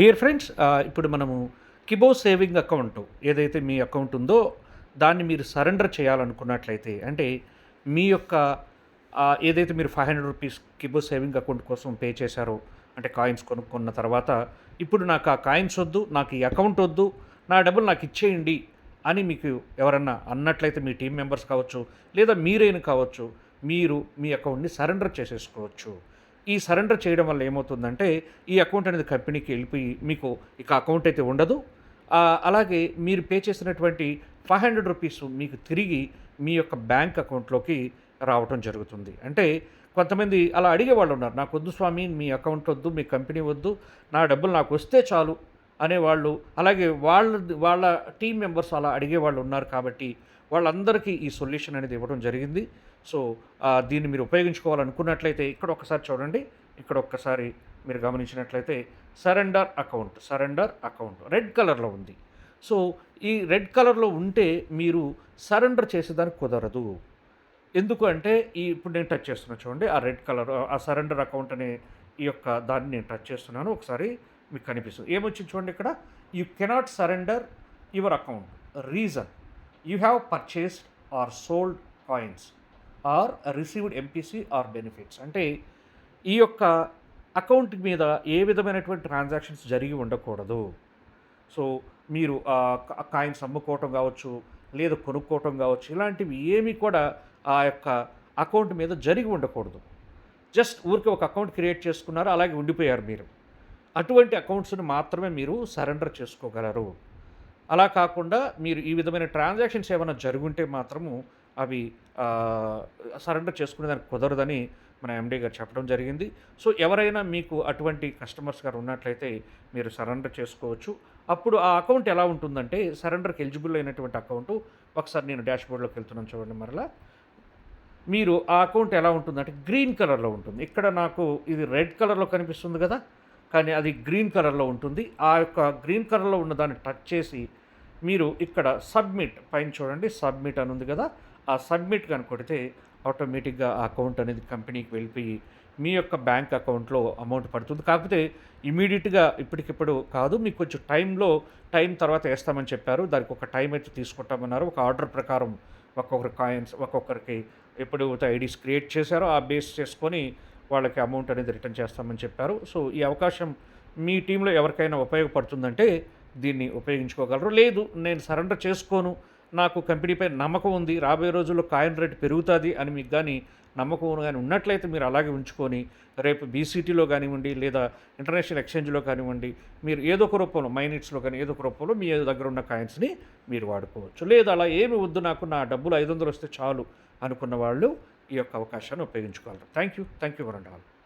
Dear friends ఇప్పుడు మనము కిబో saving account ఏదైతే మీ అకౌంట్ ఉందో దాన్ని మీరు సరెండర్ చేయాలనుకున్నట్లయితే అంటే మీ యొక్క ఏదైతే మీరు ఫైవ్ హండ్రెడ్ రూపీస్ కిబో సేవింగ్ అకౌంట్ కోసం పే చేశారో అంటే కాయిన్స్ కొనుక్కున్న తర్వాత ఇప్పుడు నాకు ఆ కాయిన్స్ వద్దు నాకు ఈ అకౌంట్ వద్దు నా డబ్బులు నాకు ఇచ్చేయండి అని మీకు ఎవరన్నా అన్నట్లయితే మీ టీం మెంబర్స్ కావచ్చు లేదా మీరైనా కావచ్చు మీరు మీ అకౌంట్ని సరెండర్ చేసేసుకోవచ్చు. ఈ సరెండర్ చేయడం వల్ల ఏమవుతుందంటే ఈ అకౌంట్ అనేది కంపెనీకి వెళ్ళిపోయి మీకు ఇక అకౌంట్ అయితే ఉండదు. అలాగే మీరు పే చేసినటువంటి ఫైవ్ హండ్రెడ్ రూపీస్ మీకు తిరిగి మీ యొక్క బ్యాంక్ అకౌంట్లోకి రావటం జరుగుతుంది. అంటే కొంతమంది అలా అడిగే వాళ్ళు ఉన్నారు నాకు వద్దు స్వామి మీ అకౌంట్ వద్దు మీ కంపెనీ వద్దు నా డబ్బులు నాకు వస్తే చాలు అనేవాళ్ళు అలాగే వాళ్ళ వాళ్ళ టీం మెంబర్స్ అలా అడిగే వాళ్ళు ఉన్నారు కాబట్టి వాళ్ళందరికీ ఈ సొల్యూషన్ అనేది ఇవ్వడం జరిగింది. సో దీన్ని మీరు ఉపయోగించుకోవాలనుకున్నట్లయితే ఇక్కడ ఒకసారి చూడండి. ఇక్కడ ఒక్కసారి మీరు గమనించినట్లయితే surrender account surrender account red కలర్లో ఉంది. సో ఈ రెడ్ కలర్లో ఉంటే మీరు సరెండర్ చేసేదానికి కుదరదు. ఎందుకు అంటే ఈ ఇప్పుడు నేను టచ్ చేస్తున్నా చూడండి. ఆ రెడ్ కలర్ ఆ సరెండర్ అకౌంట్ అనే ఈ యొక్క దాన్ని నేను టచ్ చేస్తున్నాను. ఒకసారి మీకు కనిపిస్తుంది. ఏమొచ్చింది చూడండి ఇక్కడ? You cannot surrender your account. Reason you have purchased or sold coins. Or received MPC or benefits. అంటే ఈ యొక్క అకౌంట్ మీద ఏ విధమైనటువంటి ట్రాన్సాక్షన్స్ జరిగి ఉండకూడదు. సో మీరు కాయిన్స్ అమ్ముకోవటం కావచ్చు లేదా కొనుక్కోవటం కావచ్చు ఇలాంటివి ఏమీ కూడా ఆ యొక్క అకౌంట్ మీద జరిగి ఉండకూడదు. జస్ట్ ఊరికే ఒక అకౌంట్ క్రియేట్ చేసుకున్నారు అలాగే ఉండిపోయారు మీరు. అటువంటి అకౌంట్స్ని మాత్రమే మీరు సరెండర్ చేసుకోగలరు. అలా కాకుండా మీరు ఈ విధమైన ట్రాన్సాక్షన్స్ ఏమైనా జరుగుంటే మాత్రము అవి సరెండర్ చేసుకునే దానికి కుదరదని మన ఎండీ గారు చెప్పడం జరిగింది. సో ఎవరైనా మీకు అటువంటి కస్టమర్స్ గారు ఉన్నట్లయితే మీరు సరెండర్ చేసుకోవచ్చు. అప్పుడు ఆ అకౌంట్ ఎలా ఉంటుందంటే సరెండర్కి ఎలిజిబుల్ అయినటువంటి అకౌంట్ ఒకసారి నేను డాష్ బోర్డ్లోకి వెళ్తున్నాను చూడండి మరలా. మీరు ఆ అకౌంట్ ఎలా ఉంటుందంటే గ్రీన్ కలర్లో ఉంటుంది. ఇక్కడ నాకు ఇది రెడ్ కలర్లో కనిపిస్తుంది కదా కానీ అది గ్రీన్ కలర్లో ఉంటుంది. ఆ యొక్క గ్రీన్ కలర్లో ఉన్న దాన్ని టచ్ చేసి మీరు ఇక్కడ సబ్మిట్ పైన చూడండి సబ్మిట్ అని ఉంది కదా ఆ సబ్మిట్ కనుక కొడితే ఆటోమేటిక్గా ఆ అకౌంట్ అనేది కంపెనీకి వెళ్ళిపోయి మీ యొక్క బ్యాంక్ అకౌంట్లో అమౌంట్ పడుతుంది. కాకపోతే ఇమీడియట్గా ఇప్పటికిప్పుడు కాదు మీకు కొంచెం టైంలో టైం తర్వాత వేస్తామని చెప్పారు. దానికి ఒక టైం అయితే తీసుకుంటామన్నారు. ఒక ఆర్డర్ ప్రకారం ఒక్కొక్కరు కాయిన్స్ ఒక్కొక్కరికి ఎప్పుడు ఐడీస్ క్రియేట్ చేశారో ఆ బేస్ చేసుకొని వాళ్ళకి అమౌంట్ అనేది రిటర్న్ చేస్తామని చెప్పారు. సో ఈ అవకాశం మీ టీంలో ఎవరికైనా ఉపయోగపడుతుందంటే దీన్ని ఉపయోగించుకోగలరు. లేదు నేను సరెండర్ చేసుకోను నాకు కంపెనీపై నమ్మకం ఉంది. రాబోయే రోజుల్లో కాయిన్ రేట్ పెరుగుతుంది అని మీకు కానీ నమ్మకం కానీ ఉన్నట్లయితే మీరు అలాగే ఉంచుకొని రేపు బీసీటీలో కానివ్వండి లేదా ఇంటర్నేషనల్ ఎక్స్చేంజ్లో కానివ్వండి మీరు ఏదో ఒక రూపంలో మైనిట్స్లో కానీ ఏదో ఒక రూపంలో మీ దగ్గర ఉన్న కాయిన్స్ని మీరు వాడుకోవచ్చు. లేదా అలా ఏమి వద్దు నాకు నా డబ్బులు ఐదు వందలు వస్తే చాలు అనుకున్న వాళ్ళు ఈ యొక్క అవకాశాన్ని ఉపయోగించుకోగలరు. Thank you thank you వరండాల్.